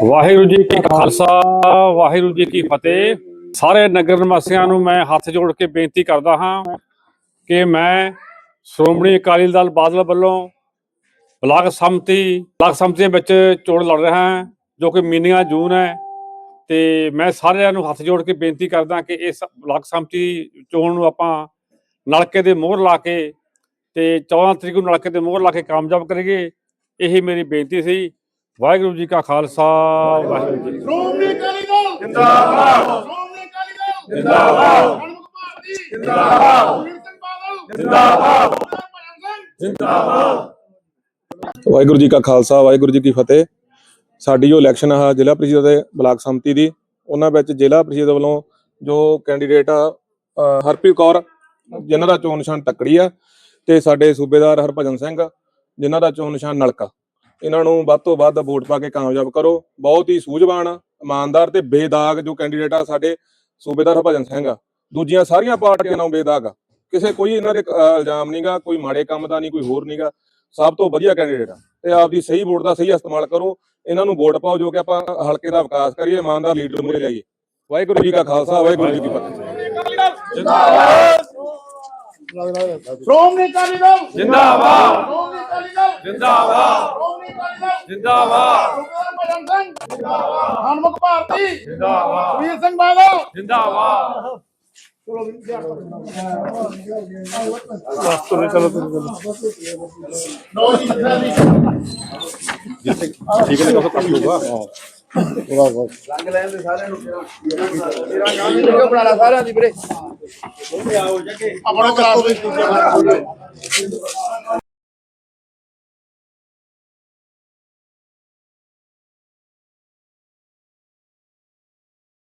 ਵਾਹਿਗੁਰੂ ਜੀ ਕੀ ਖਾਲਸਾ, ਵਾਹਿਗੁਰੂ ਜੀ ਕੀ ਫਤਿਹ। ਸਾਰੇ ਨਗਰ ਨਿਵਾਸੀਆਂ ਨੂੰ ਮੈਂ ਹੱਥ ਜੋੜ ਕੇ ਬੇਨਤੀ ਕਰਦਾ ਹਾਂ ਕਿ ਮੈਂ ਸ਼੍ਰੋਮਣੀ ਅਕਾਲੀ ਦਲ ਬਾਦਲ ਵੱਲੋਂ ਬਲਾਕ ਸੰਮਤੀ ਬਲਾਕ ਸੰਮਤੀ ਵਿੱਚ ਚੋਣ ਲੜ ਰਿਹਾ ਹਾਂ, ਜੋ ਕਿ ਮੀਨੀਆਂ ਜੂਨ ਹੈ। ਤੇ ਮੈਂ ਸਾਰਿਆਂ ਨੂੰ ਹੱਥ ਜੋੜ ਕੇ ਬੇਨਤੀ ਕਰਦਾ ਕਿ ਇਸ ਬਲਾਕ ਸੰਮਤੀ ਚੋਣ ਨੂੰ ਆਪਾਂ ਨਲਕੇ ਦੇ ਮੋਹਰ ਲਾ ਕੇ ਤੇ 14 ਤਰੀਕ ਨੂੰ ਨਲਕੇ ਦੇ ਮੋਹਰ ਲਾ ਕੇ ਕਾਮਯਾਬ ਕਰੀਏ, ਇਹੀ ਮੇਰੀ ਬੇਨਤੀ ਸੀ। ਵਾਹਿਗੁਰੂ ਜੀ ਕਾ ਖਾਲਸਾ ਵਾਹਿਗੁਰੂ ਜੀ ਕੀ ਫਤਿਹ। ਸ਼੍ਰੋਮਣੀ ਅਕਾਲੀ ਦਲ! ਜਿੰਦਾਬਾਦ। ਸ਼੍ਰੋਮਣੀ ਅਕਾਲੀ ਦਲ! ਜਿੰਦਾਬਾਦ। ਹਰਮੁਖ ਭਾਰਤੀ ਜਿੰਦਾਬਾਦ। ਵਾਹਿਗੁਰੂ ਜੀ ਕਾ ਖਾਲਸਾ ਵਾਹਿਗੁਰੂ ਜੀ ਕੀ ਫਤਿਹ। ਸਾਡੀ ਜੋ ਇਲੈਕਸ਼ਨ ਆ ਜ਼ਿਲ੍ਹਾ ਪ੍ਰੀਸ਼ਦ ਦੇ ਬਲਾਕ ਸੰਮਤੀ ਦੀ ਉਹਨਾਂ ਵਿੱਚ ਜ਼ਿਲ੍ਹਾ ਪ੍ਰੀਸ਼ਦ ਵੱਲੋਂ ਜੋ ਕੈਂਡੀਡੇਟ ਆ ਹਰਪ੍ਰੀਤ ਕੌਰ ਜਿਨ੍ਹਾਂ ਦਾ ਚੋਣ ਨਿਸ਼ਾਨ ਤੱਕੜੀ ਆ ਤੇ ਸਾਡੇ ਸੂਬੇਦਾਰ ਹਰਭਜਨ ਸਿੰਘ ਜਿਨ੍ਹਾਂ ਦਾ ਚੋਣ ਨਿਸ਼ਾਨ ਨਲਕਾ। ਇਹਨਾਂ ਨੂੰ ਵੱਧ ਤੋਂ ਵੱਧ ਵੋਟ ਪਾ ਕੇ ਕਾਮਯਾਬ ਕਰੋ। ਬਹੁਤ ਹੀ ਸੂਝਵਾਨ ਇਮਾਨਦਾਰ ਤੇ ਬੇਦਾਗ ਜੋ ਕੈਂਡੀਡੇਟ ਆ ਸਾਡੇ ਸੂਬੇਦਾਰ ਹਰਭਜਨ ਸਿੰਘ ਆ। ਦੂਜੀਆਂ ਸਾਰੀਆਂ ਪਾਰਟੀਆਂ ਨਾਲੋਂ ਬੇਦਾਗ ਆ। ਕਿਸੇ ਕੋਈ ਇਹਨਾਂ ਦੇ ਇਲਜ਼ਾਮ ਨਹੀਂਗਾ ਕੋਈ ਮਾੜੇ ਕੰਮ ਦਾ ਨਹੀਂ ਕੋਈ ਹੋਰ ਨਹੀਂਗਾ ਸਭ ਤੋਂ ਵਧੀਆ ਕੈਂਡੀਡੇਟ ਆ। ਤੇ ਆਪਦੀ ਸਹੀ ਵੋਟ ਦਾ ਸਹੀ ਇਸਤੇਮਾਲ ਕਰੋ। ਇਹਨਾਂ ਨੂੰ ਵੋਟ ਪਾਓ ਜੋ ਕਿ ਆਪਾਂ ਹਲਕੇ ਦਾ ਵਿਕਾਸ ਕਰੀਏ ਇਮਾਨਦਾਰ ਲੀਡਰ ਮੂਹਰੇ ਲਿਆਈਏ ਵਾਹਿਗੁਰੂ ਜੀ ਕਾ ਖਾਲਸਾ ਵਾਹਿਗੁਰੂ ਜੀ ਕੀ ਫਤਿਹ। ਜਿੰਦਾਬਾਦ। ਸ਼੍ਰੋਮਣੀ ਅਕਾਲੀ ਦਲ। ਜਿੰਦਾਬਾਦ। ਸ਼੍ਰੋਮਣੀ ਅਕਾਲੀ ਦਲ ਜਿੰਦਾਬਾਦ। ਸੂਬੇਦਾਰ ਭਜਨ ਸਿੰਘ ਜਿੰਦਾਬਾਦ। ਹਰਮੁਖ ਭਾਰਤੀ। ਜਿੰਦਾਬਾਦ। ਵੀਰ ਸਿੰਘ ਬਾਦਲ। ਜਿੰਦਾਬਾਦ। ਆਪਣਾ ਕਰਾ ਦੋ